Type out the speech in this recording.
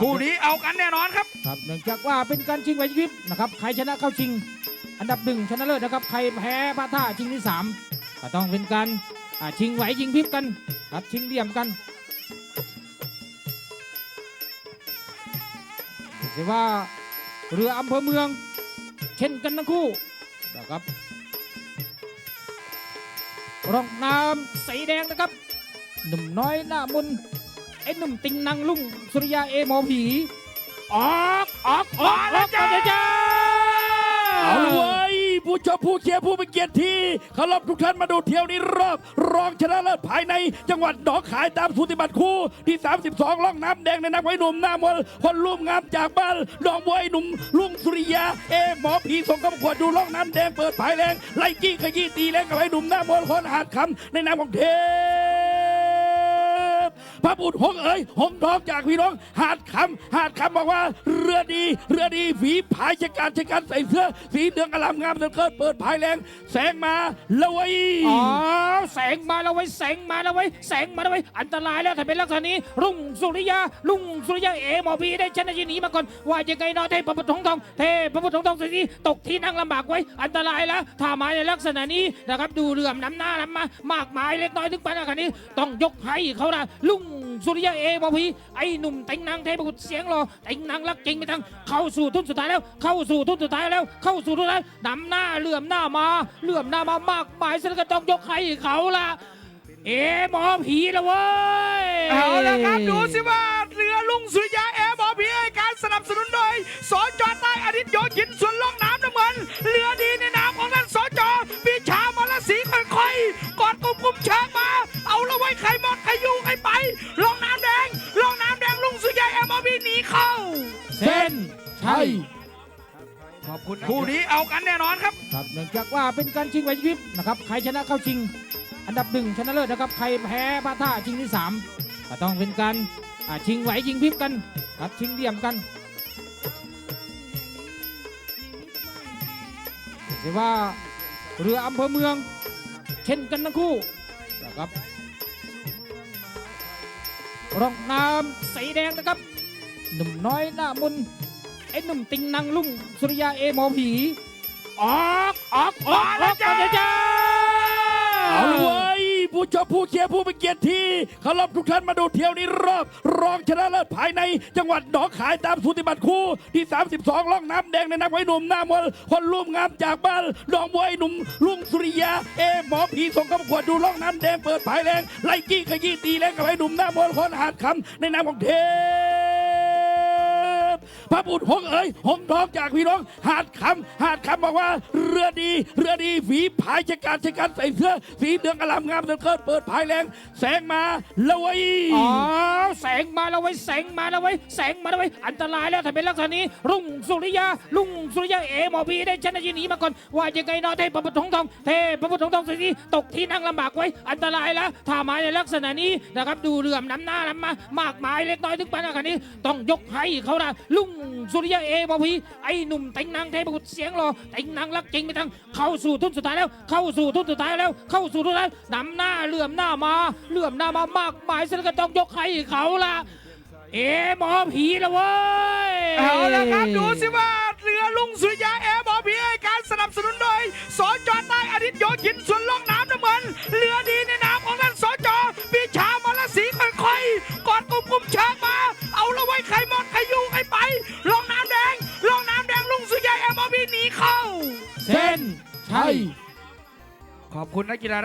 คู่นี้เอากันแน่นอนครับ ครับเนื่องจากว่าเป็นการชิงไหวชิงพริบนะครับใครชนะเข้าชิง อันดับหนึ่งชนะเลิศนะครับใครแพ้พลาดท่าชิงที่สามก็ต้องเป็นการอ่าชิงไหวชิงพริบกันครับชิงเหลี่ยมกันเรียกว่าเรืออำเภอเมือง เช่นกันทั้งคู่นะครับรองน้ำสีแดงนะครับหนุ่มน้อยหน้ามนต์ ไอ้หนุ่มติงนางลุงสุริยาเอหมอผี ออกออกออกมาแล้วจ้าออกจ้าเอาเลยเว้ยผู้ชมผู้เชียร์ผู้เป็นเกียรติที่เคารพทุกท่านมาดูเที่ยวนี้รอบ รองชนะเลิศภายในจังหวัดหนองขายตามสุติบัตรคู่ที่ 32ล่องน้ำแดงในนักไว้หนุ่มหน้ามนต์คนร่วมงามจากบ้านดองบัวไอ้หนุ่มลุงสุริยาเอหมอผีส่งเข้าประกวดดูล่องน้ำแดงเปิดภายแรงไล่จี้ขยี้ตีแรงกับไอ้หนุ่มหน้ามนต์คนหาดคำในนามของเท พระบุตรหงเอ๋ยหงทองจากพี่น้องหาดคำหาดคำบอกว่าเรือดี เรือดีฝีพายชะการชะการใส่เสื้อ สีเหลืองอลามงามเหลือเกินเปิดพายแรง แสงมาแล้วเว้อ๋อแสงมาแล้วไว้แสงมาแล้วไว้แสงมาแล้วไว้อันตรายแล้วถ้าเป็นลักษณะนี้ รุ่งสุริยารุ่งสุริยาเอหมอพีได้ชนะยีหนีมาก่อนว่ายังไงนาะเทพบุตรทองทองเทพบุตรทองทองสินี้ตกที่นั่งลำบากไว้ อันตรายแล้วถ้ามาในลักษณะนี้นะครับดูเรื่อมน้ำหน้าน้ำมามากมายเล็กน้อยถึงปานขนาดนี้ ต้องยกให้เขานะลุ่ง สุริยาเอหมอพีไอ้หนุ่มเต็งนางเทพบุตรเสียงรอเต็งนางรักจริงไปทั้งเข้าสู่ทุนสุดท้ายแล้ว เข้าสู่ทุนสุดท้ายแล้ว เข้าสู่ทุนสุดท้ายนำหน้าเหลื่อมหน้ามาเหลื่อมหน้ามามากมายฉันก็ต้องยกให้เขาละเอ๋หมอผีละเว้ยเอาละครับดูสิว่าเรือลุงสุริยาแอร์บอพีให้การสนับสนุนโดยสจอใต้อาทิตย์โดใครอยู่ใครไปล่องน้ำแดงล่องน้ำแดงลุงสุริยาแอร์บอพีหนีเข้า เส้นชัยขอบคุณคู่นี้เอากันแน่นอนครับ ครับเนื่องจากว่าเป็นการชิงไหวชิงพริบนะครับ ใครชนะเข้าชิง อันดับหนึ่งชนะเลิศนะครับ ใครแพ้พลาดท่าชิงที่สามก็ต้องเป็นการอ่าชิงไหวชิงพริบกันครับชิงเหลี่ยมกันเรียกว่าเรืออำเภอเมือง เช่นกันทั้งคู่นะครับ รองน้ำสีแดงนะครับ หนุ่มน้อยหน้ามุนไอ้หนุ่มติงนางลุ่งสุริยาเอหมอผี ออก ออก ออกออกจ้าจ้าเอาเลยเว้ย ผู้ชมผู้เชียร์ผู้เป็นเกียรติที่เคารพทุกท่านมาดูเที่ยวนี้รอบ รองชนะเลิศภายในจังหวัดหนองคายตามสุติบัตรคู่ที่ 32ล่องน้ำแดงในนักไว้หนุ่มหน้ามนคนร่วมงามจากบ้านดองบัวไอ้หนุ่มลุงสุริยาเอหมอผีส่งเข้าประกวดดูล่องน้ำแดงเปิดภายแรงไล่กี้ขยี้ตีแรงกับไอ้หนุ่มหน้ามนคนหาดคำในนามของเท พระบุตรหงเอ๋ยหงทองจากพี่น้อง หาดคำหาดคำบอกว่า เรือดี เรือดีฝีพายชะการชะการใส่เสื้อ สีเหลืองอลามงามเหลือเกินเปิดพายแรง แสงมาแล้วเว้อ๋อแสงมาแล้วไว้แสงมาแล้วไว้แสงมาแล้วไว้อันตรายแล้วถ้าเป็นลักษณะนี้รุ่งสุริยารุ่งสุริยาเอหมอพีได้ชนะยีหนีมาก่อนว่ายังไงเนาะเทพบุตรทองทองเทพบุตรทองทองสินี้ตกที่นั่งลำบากไว้ อันตรายแล้วถ้ามาในลักษณะนี้นะครับดูเรื่อมน้ำหน้าน้ำมามากมายเล็กน้อยถึงปานขนาดนี้ต้องยกให้เขานะลุ่งสุริยาเอหมอพีไอ้หนุ่มเต็งนางเทพบุตรเสียงรอเต็งนางรักจริงไปทั้งเข้าสู่ทุนสุดท้ายแล้ว เข้าสู่ทุนสุดท้ายแล้ว เข้าสู่ทุนสุดท้ายนำหน้าเหลื่อมหน้ามาเหลื่อมหน้ามามากมายฉะนั้นก็ต้องยกให้เขาละเอ๋หมอผีละเว้ยเอาละครับดูสิว่าเรือลุงสุริยาแอร์บอพีให้การสนับสนุนโดยสจใต้อาทิตย์โยธินส่วนล่อง อบคุณนักกีฬา